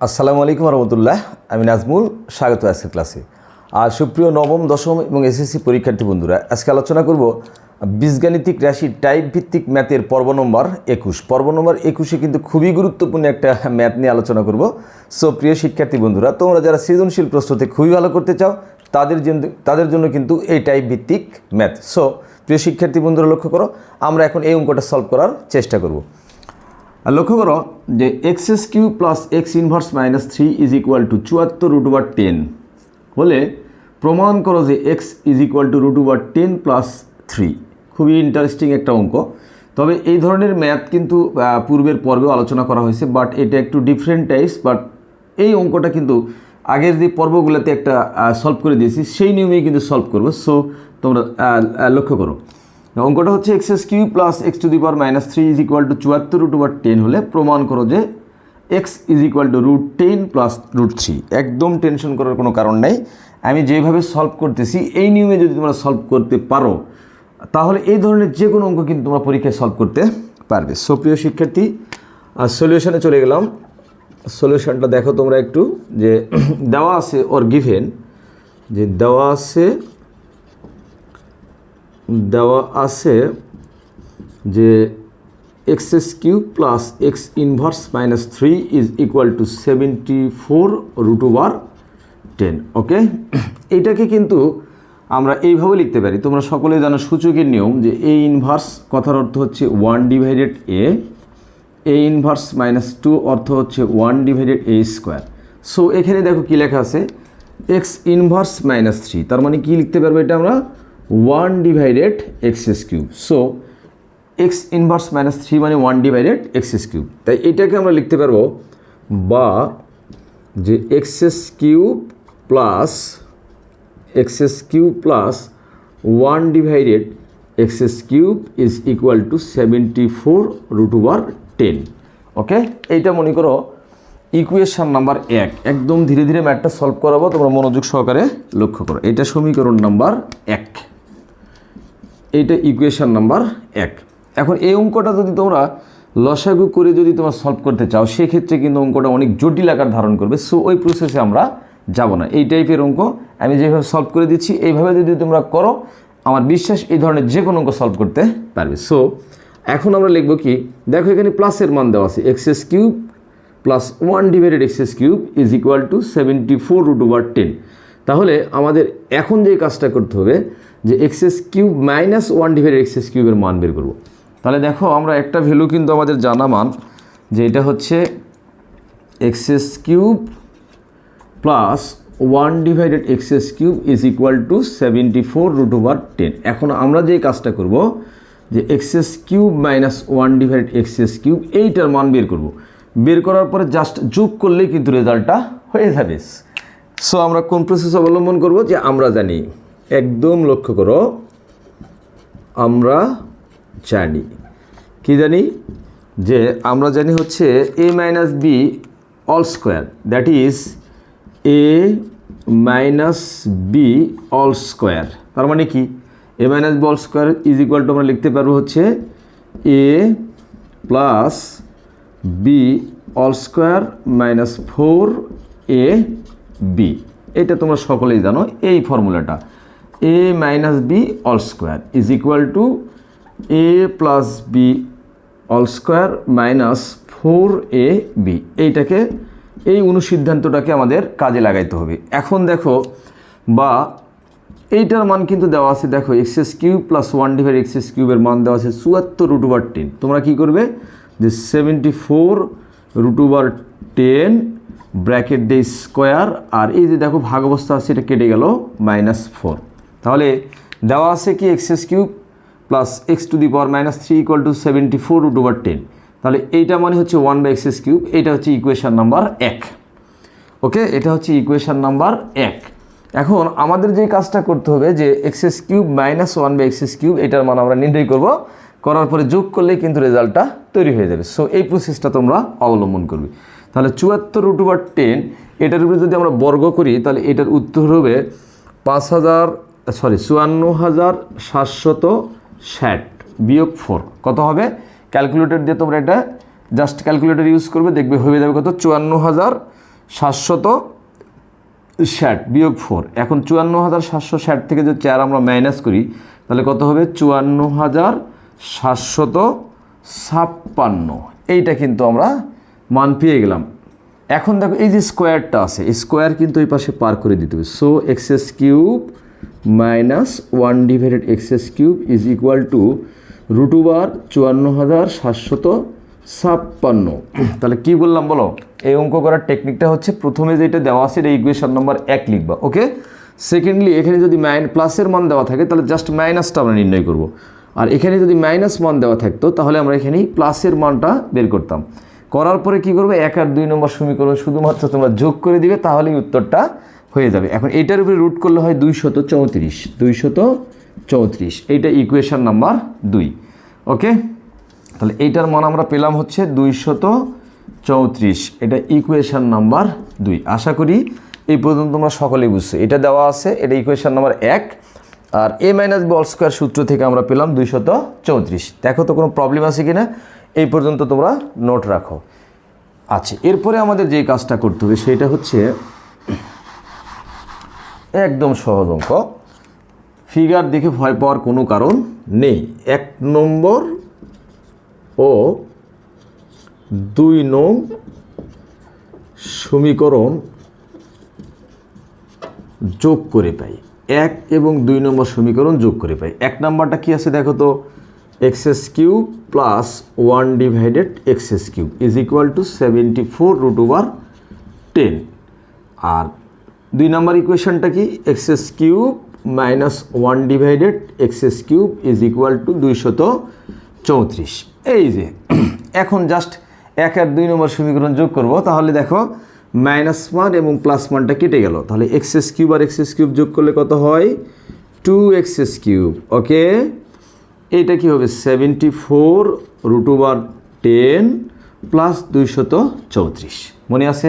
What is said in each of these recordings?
আসসালামু আলাইকুম রহমতুল্লাহ। আমি নাজমুল, স্বাগত আজকের ক্লাসে। আর সুপ্রিয় নবম, দশম এবং এসএসসি পরীক্ষার্থী বন্ধুরা, আজকে আলোচনা করব বীজগাণিতিক রাশি টাইপ ভিত্তিক ম্যাথের পর্ব নম্বর একুশ। পর্ব নম্বর একুশে কিন্তু খুবই গুরুত্বপূর্ণ একটা ম্যাথ নিয়ে আলোচনা করব। সো প্রিয় শিক্ষার্থী বন্ধুরা, তোমরা যারা সৃজনশীল প্রশ্নতে খুবই ভালো করতে চাও, তাদের জন্য তাদের জন্য কিন্তু এই টাইপ ভিত্তিক ম্যাথ। সো প্রিয় শিক্ষার্থী বন্ধুরা, লক্ষ্য করো, আমরা এখন এই অঙ্কটা সলভ করার চেষ্টা করব। আর লক্ষ্য করো যে x s cube plus x inverse minus three is equal to চুয়াত্তর রুট ওভার টেন। হলে প্রমাণ করো যে x is equal to root over ten plus three. খুবই ইন্টারেস্টিং একটা অঙ্ক। তবে এই ধরনের ম্যাথ কিন্তু পূর্বের পর্বেও আলোচনা করা হয়েছে, বাট এটা একটু ডিফারেন্ট টাইপস বাট এই অঙ্কটা কিন্তু আগের যে পর্বগুলোতে একটা সলভ করে দিয়েছি, সেই নিয়মেই কিন্তু সলভ করব। সো তোমরা লক্ষ্য করো। অঙ্কটা হচ্ছে x s cube plus x to the power minus three is equal to চুয়াত্তর রুট ওভার টেন হলে প্রমাণ করো যে x is equal to root ten plus root three একদম টেনশন করার কোনো কারণ নেই। আমি যেভাবে সলভ করতেছি, এই নিয়মে যদি তোমরা সলভ করতে পারো, তাহলে এই ধরনের যে কোনো অঙ্ক কিন্তু তোমরা পরীক্ষায় সলভ করতে পারবে। সো প্রিয় শিক্ষার্থী আর সলিউশনে চলে গেলাম। সলিউশনটা দেখো তোমরা একটু যে দেওয়া আছে ওর গিভেন যে দেওয়া আছে দেওয়া আছে যে x s cube plus x inverse minus three is equal to seventy four root over ten, okay? এইটাকে কিন্তু আমরা এইভাবে লিখতে পারি। তোমরা সকলে জানো সূচকের নিয়ম যে এ ইনভার্স কথার অর্থ হচ্ছে one divided a a inverse minus two অর্থ হচ্ছে one divided a square. So এখানে দেখো কী লেখা আছে, এক্স ইনভার্স মাইনাস থ্রি, তার মানে কী লিখতে পারব এটা আমরা? One divided x s cube so x inverse minus three মানে one divided x s cube তাই এটাকে আমরা লিখতে পারব, বা যে x s cube plus x s cube plus one divided x s cube is equal to seventy four root over ten okay এইটা মনে করো ইকুয়েশন নাম্বার এক। একদম ধীরে ধীরে ম্যাটটা সলভ করাবো, তোমরা মনোযোগ সহকারে লক্ষ্য করো। এটা সমীকরণ নাম্বার এক। এইটা ইকুয়েশন নাম্বার এক। এখন এই অঙ্কটা যদি তোমরা লসাগু করে যদি তোমরা সলভ করতে চাও, সেক্ষেত্রে কিন্তু অঙ্কটা অনেক জটিল আকার ধারণ করবে। সো ওই প্রসেসে আমরা যাব না। এই টাইপের অঙ্ক আমি যেভাবে সলভ করে দিচ্ছি, এইভাবে যদি তোমরা করো, আমার বিশ্বাস এই ধরনের যে কোনো অঙ্ক সলভ করতে পারবে। সো এখন আমরা লিখব কি, দেখো এখানে প্লাসের মান দেওয়া আছে x s cube plus one divided x s cube is equal to seventy four root over ten তাহলে আমাদের এখন যে কাজটা করতে হবে, যে x s cube minus one divide x s কিউবের মান বের করব। তাহলে দেখো আমরা একটা ভ্যালু কিন্তু আমাদের জানা মান, যে এটা হচ্ছে x s cube plus one divided x s cube is equal to seventy four root over ten এখন আমরা যে কাজটা করব, যে x s cube minus one divided x s cube এইটার মান বের করব। বের করার পরে জাস্ট যোগ করলেই কিন্তু রেজাল্টটা হয়ে যাবে। সো আমরা কোন প্রসেস অবলম্বন করব? যে আমরা জানি। একদম লক্ষ্য করো। আমরা জানি। কি জানি? যে আমরা জানি হচ্ছে a minus b all square that is a minus b all square তার মানে কি? A minus b all square is equal to আমরা লিখতে পারব হচ্ছে a plus b all square minus four a b এটা তোমরা সকলেই জানো এই ফর্মুলাটা। A minus b all square is equal to a plus b all square minus four a b এইটাকে, এই অনুসিদ্ধান্তটাকে আমাদের কাজে লাগাইতে হবে। এখন দেখো, বা এইটার মান কিন্তু দেওয়া আছে, দেখো x s cube plus one divide x s কিউবের মান দেওয়া আছে চুয়াত্তর রুট ওভার টেন তোমরা কী করবে? যে seventy four root over ten bracket the square, আর এই যে দেখো ভাগ অবস্থা আছে, এটা কেটে গেল মাইনাস ফোর তাহলে দেওয়া আছে কি x s cube plus x to the power minus three equal to seventy four root over ten তাহলে এইটা মানে হচ্ছে ওয়ান বাই এক্সএস কিউব এটা হচ্ছে ইকুয়েশন নাম্বার এক। ওকে? এটা হচ্ছে ইকুয়েশান নাম্বার এক। এখন আমাদের যে কাজটা করতে হবে যে x s cube minus one by x s cube, এটার মান আমরা নির্ণয় করব। করার পরে যোগ করলে কিন্তু রেজাল্টটা তৈরি হয়ে যাবে। সো এই প্রসেসটা তোমরা অবলম্বন করবে। তাহলে চুয়াত্তর রুট ওভার টেন এটার উপরে যদি আমরা বর্গ করি, তাহলে এটার উত্তর হবে পাঁচ হাজার সরি চুয়ান্ন হাজার সাতশত ষাট বিয়োগ ফোর কত হবে? ক্যালকুলেটর দিয়ে তোমরা এটা জাস্ট ক্যালকুলেটর ইউজ করবে, দেখবে হয়ে যাবে কত? চুয়ান্ন হাজার সাতশত ষাট বিয়োগ ফোর এখন চুয়ান্ন হাজার সাতশো ষাট থেকে যদি চার আমরা মাইনাস করি, তাহলে কত হবে? চুয়ান্ন হাজার সাতশত ছাপ্পান্ন। এইটা কিন্তু আমরা মান পেয়ে গেলাম। এখন দেখো এই যে স্কোয়ারটা আছে স্কোয়ার কিন্তু এই পাশে পার করে দিতে হবে। So x's cube minus one divided x's cube is equal to root over চুয়ান্ন হাজার সাতশত ছাপ্পান্ন। তাহলে কি বললাম বলো? এই অঙ্ক করার টেকনিকটা হচ্ছে প্রথমে যেটা দেওয়া আছে, এটা ইকুয়েশন নাম্বার এক লিখবা ওকে সেকেন্ডলি এখানে যদি মাইন প্লাসের মান দেওয়া থাকে, তাহলে জাস্ট মাইনাসটা আমরা নির্ণয় করব। আর এখানে যদি মাইনাস মান দেওয়া থাকতো, তাহলে আমরা এখানে প্লাসের মানটা বের করতাম। করার পরে কি করবে? এক আর দুই নম্বর সমীকরণ শুধুমাত্র তোমরা যোগ করে দিবে, তাহলেই উত্তরটা হয়ে যাবে। এখন এইটার উপরে রুট করলে হয় দুইশত চৌত্রিশ দুইশত চৌত্রিশ। এইটা ইকুয়েশন নাম্বার দুই। ওকে তাহলে এইটার মান আমরা পেলাম হচ্ছে দুইশত চৌত্রিশ। এটা ইকুয়েশন নাম্বার দুই। আশা করি এই পর্যন্ত তোমরা সকলেই বুঝছ। এটা দেওয়া আছে, এটা ইকুয়েশন নাম্বার এক। আর এ মাইনাস বল স্কোয়ার সূত্র থেকে আমরা পেলাম দুইশত চৌত্রিশ। দেখো তো কোনো প্রবলেম আছে কি না এই পর্যন্ত তোমরা নোট রাখো। আচ্ছা এরপরে আমাদের যে কাজটা করতে হবে সেটা হচ্ছে একদম সহজ অঙ্ক। ফিগার দেখে ভয় পাওয়ার কোনো কারণ নেই। এক নম্বর ও দুই নং সমীকরণ যোগ করে পাই। এক এবং দুই নম্বর সমীকরণ যোগ করে পাই। এক নাম্বারটা কি আছে দেখো তো? X's cube plus one divided x's cube is equal to seventy four root over ten আর দুই নাম্বার ইকুয়েশনটা কি? X's cube minus one divided x's cube is equal to দুইশত চৌত্রিশ। এই যে, এখন জাস্ট এক আর দুই নম্বর সমীকরণ যোগ করব, তাহলে দেখো মাইনাস ওয়ান এবং প্লাস ওয়ানটা কেটে গেল। তাহলে এক্সএস কিউব আর এক্সএস কিউব যোগ করলে কত হয়? টু এক্সএস কিউব ওকে এইটা কি হবে? Seventy four root over ten plus দুইশত চৌত্রিশ। মনে আছে?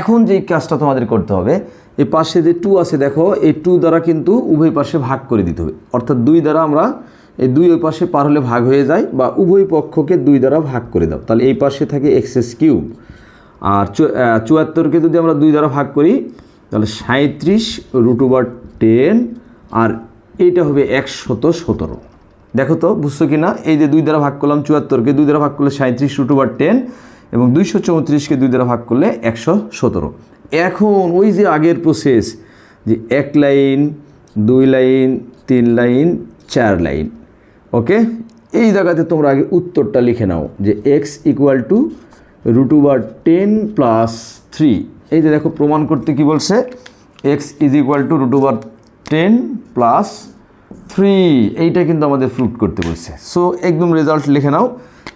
এখন যেই কাজটা তোমাদের করতে হবে, এই পাশে যে টু আছে, দেখো, এই টু দ্বারা কিন্তু উভয় পাশে ভাগ করে দিতে হবে। অর্থাৎ দুই দ্বারা আমরা এই দুই ওই পাশে পার হলে ভাগ হয়ে যায় বা উভয় পক্ষকে দুই দ্বারা ভাগ করে দাও। তাহলে এই পাশে থাকে এক্সএস কিউব আর চুয়াত্তরকে যদি আমরা দুই দ্বারা ভাগ করি, তাহলে সাঁত্রিশ রুট ওভার টেন আর এইটা হবে একশত সতেরো। দেখো তো, বুঝছ কি না এই যে দুই দ্বারা ভাগ করলাম চুয়াত্তরকে, দুই দ্বারা ভাগ করলে সাঁত্রিশ রুট ওভার টেন এবং দুইশো চৌত্রিশকে দুই দ্বারা ভাগ করলে একশো সতেরো। এখন ওই যে আগের প্রসেস যে এক লাইন, দুই লাইন, তিন লাইন, চার লাইন ওকে এই জায়গাতে তোমরা আগে উত্তরটা লিখে নাও, যে x equal to root over ten plus three এই যে দেখো, প্রমাণ করতে কি বলছে? X is equal to root over ten plus three এইটা কিন্তু আমাদের প্রুফ করতে বলছে। সো একদম রেজাল্ট লিখে নাও।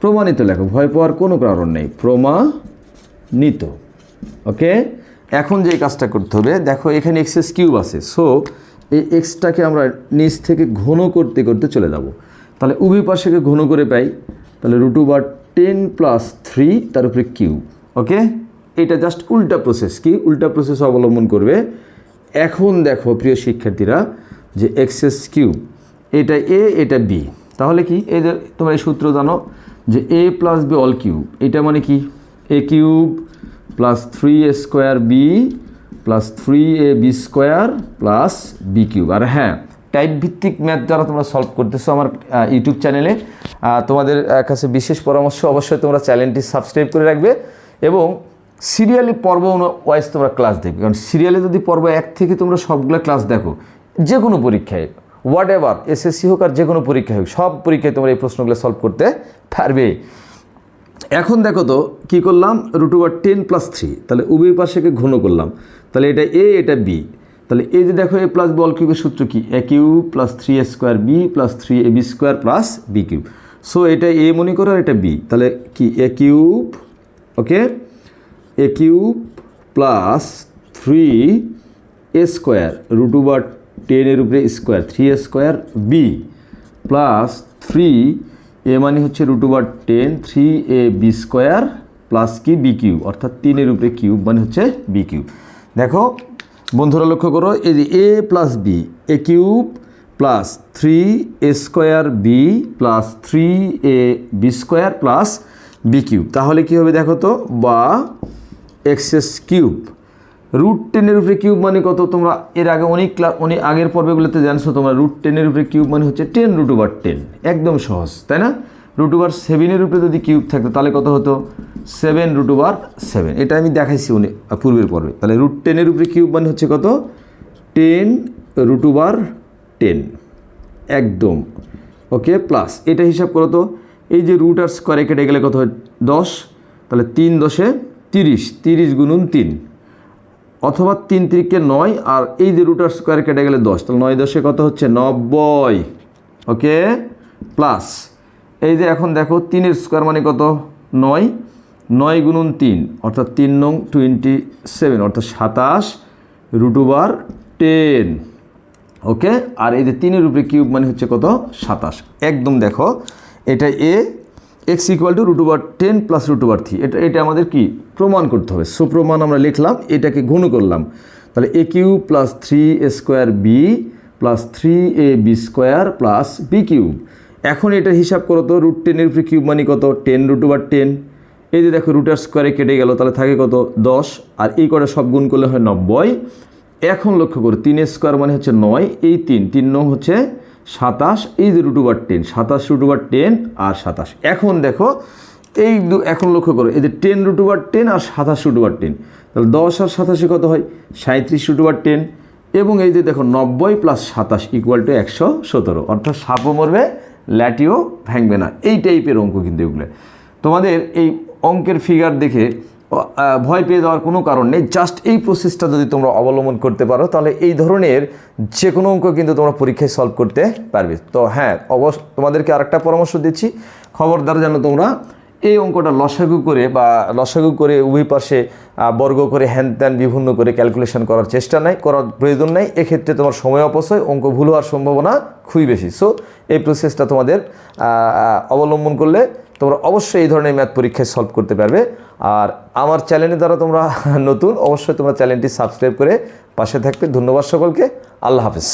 প্রমাণিত লেখো ভয় পাওয়ার কোনো কারণ নেই। প্রমাণিত। ওকে এখন যে কাজটা করতে হবে, দেখো এখানে এক্সএস কিউব আছে। সো এই এক্সটাকে আমরা নিচ থেকে ঘন করতে করতে চলে যাব। তাহলে উভয় পাশেকে ঘন করে পাই। তাহলে root over ten plus three তার উপরে কিউব ওকে এটা জাস্ট উল্টা প্রসেস কি? উল্টা প্রসেস অবলম্বন করবে। এখন দেখো, প্রিয় শিক্ষার্থীরা যে এক্সএস কিউব, এটা এ এটা বি তাহলে কি? যে তোমরা এই সূত্র জানো যে a plus b all cube এটা মানে কি? A cube plus three a square b plus three a b square plus b cube আর হ্যাঁ টাইপ ভিত্তিক ম্যাথ যারা তোমরা সলভ করতেছো আমার ইউটিউব চ্যানেলে তোমাদের কাছে বিশেষ পরামর্শ অবশ্যই তোমরা চ্যানেলটি সাবস্ক্রাইব করে রাখবে এবং সিরিয়ালি পর্ব ওয়াইজ তোমরা ক্লাস দেখবে। কারণ সিরিয়ালে যদি পর্ব এক থেকে তোমরা সবগুলো ক্লাস দেখো যে কোনো পরীক্ষায় হোয়াট এভার এসএসসি হোক আর যে কোনো পরীক্ষায় হোক, সব পরীক্ষায় তোমরা এই প্রশ্নগুলো সলভ করতে পারবে। এখন দেখো তো, কী করলাম? Root over ten plus three তাহলে উভয় পাশেকে ঘন করলাম। তাহলে এটা এ এটা বি তাহলে এই যে দেখো এ প্লাস বল কিউবের সূত্র কি? A cube plus three a square b plus three a b square plus b cube so এটা এ মনে করো আর এটা বি তাহলে কি? A cube okay a cube plus three a square root over টেনের উপরে square three square b plus three a মানে হচ্ছে root over ten three a b square plus কি? বি কিউব অর্থাৎ তিনের উপরে কিউব মানে হচ্ছে বি কিউব দেখো, বন্ধুরা লক্ষ্য করো, এই যে a plus b a cube plus three a square b plus three a b square plus b cube তাহলে কী হবে দেখো তো? বা এক্সএস কিউব রুট টেনের উপরে কিউব মানে কত? তোমরা এর আগে অনেক ক্লা অনেক আগের পর্বগুলোতে জানছো, তোমরা রুট টেনের উপরে কিউব মানে হচ্ছে টেন রুট ওভার টেন একদম সহজ, তাই না? রুট ওভার সেভেনের উপরে যদি কিউব থাকতো, তাহলে কত হতো? সেভেন রুট ওভার সেভেন এটা আমি দেখাইছি উনি পূর্বের পর্বে। তাহলে রুট টেনের উপরে কিউব মানে হচ্ছে কত? টেন রুট ওভার টেন একদম। ওকে প্লাস এটা হিসাব করো তো। এই যে রুট আর স্কোয়ারে কেটে গেলে কত হয়? দশ। তাহলে তিন দশে তিরিশ। তিরিশ গুণুন তিন। অথবা তিন তিরিকে নয়, আর এই যে রুটার স্কোয়ার কেটে গেলে দশ, তাহলে নয় দশে কত হচ্ছে? নব্বই। ওকে? প্লাস এই যে এখন দেখো, তিনের স্কোয়ার মানে কত? নয়। নয় গুণুন তিন, অর্থাৎ তিন নং টোয়েন্টি সেভেন অর্থাৎ সাতাশ রুট ওভার টেন ওকে? আর এই যে তিনের উপরে কিউব মানে হচ্ছে কত? সাতাশ। একদম দেখো, এটা a x equal to root over ten plus root three এটা এটা আমাদের কি? প্রমাণ করতে হবে। সো প্রমাণ আমরা লিখলাম, এটাকে গুণ করলাম। তাহলে a cube plus three a square b plus three a b square plus b cube এখন এটা হিসাব করো তো রুট টেনের উপরে কিউব মানে কত? টেন রুট ওভার টেন এই যে দেখো রুটার স্কোয়ারে কেটে গেল, তাহলে থাকে কত? দশ। আর এই কটা সব গুণ করলে হয় নব্বই। এখন লক্ষ্য করো তিনের স্কোয়ার মানে হচ্ছে নয়, এই তিন। তিন নং হচ্ছে সাতাশ, এই যে রুট ওভার টেন সাতাশ রুট ওভার টেন আর সাতাশ। এখন দেখো, এই দু, এখন লক্ষ্য করো, এই যে টেন রুট ওভার টেন আর সাতাশ রুট ওভার টেন তাহলে দশ আর সাতাশে কত হয়? সাঁত্রিশ রুট ওভার টেন এবং এই যে দেখো, নব্বই প্লাস সাতাশ ইকুয়াল টু একশো সতেরো, অর্থাৎ সাপও মরবে, ল্যাটিও ভাঙবে না। এই টাইপের অঙ্ক কিন্তু এগুলো। তোমাদের এই অঙ্কের ফিগার দেখে ভয় পেয়ে যাওয়ার কোনো কারণ নেই। জাস্ট এই প্রসেসটা যদি তোমরা অবলম্বন করতে পারো, তাহলে এই ধরনের যে কোনো অঙ্ক কিন্তু তোমরা পরীক্ষায় সলভ করতে পারবে। তো হ্যাঁ অবশ্য তোমাদেরকে আরেকটা পরামর্শ দিচ্ছি। খবরদার যেন তোমরা এই অঙ্কটা লসাগু করে বা লসাগু করে উভয় পাশে বর্গ করে হ্যান ত্যান বিভিন্ন করে ক্যালকুলেশন করার চেষ্টা নাই, করার প্রয়োজন নাই। এক্ষেত্রে তোমার সময় অপচয়, অঙ্ক ভুল হওয়ার সম্ভাবনা খুবই বেশি। সো এই প্রসেসটা তোমাদের অবলম্বন করলে তোমরা অবশ্যই এই ধরনের ম্যাথ পরীক্ষায় সলভ করতে পারবে। আর আমার চ্যানেলের দ্বারা তোমরা নতুন, অবশ্যই তোমরা চ্যানেলটি সাবস্ক্রাইব করে পাশে থাকবে। ধন্যবাদ সকলকে। আল্লাহ হাফিজ।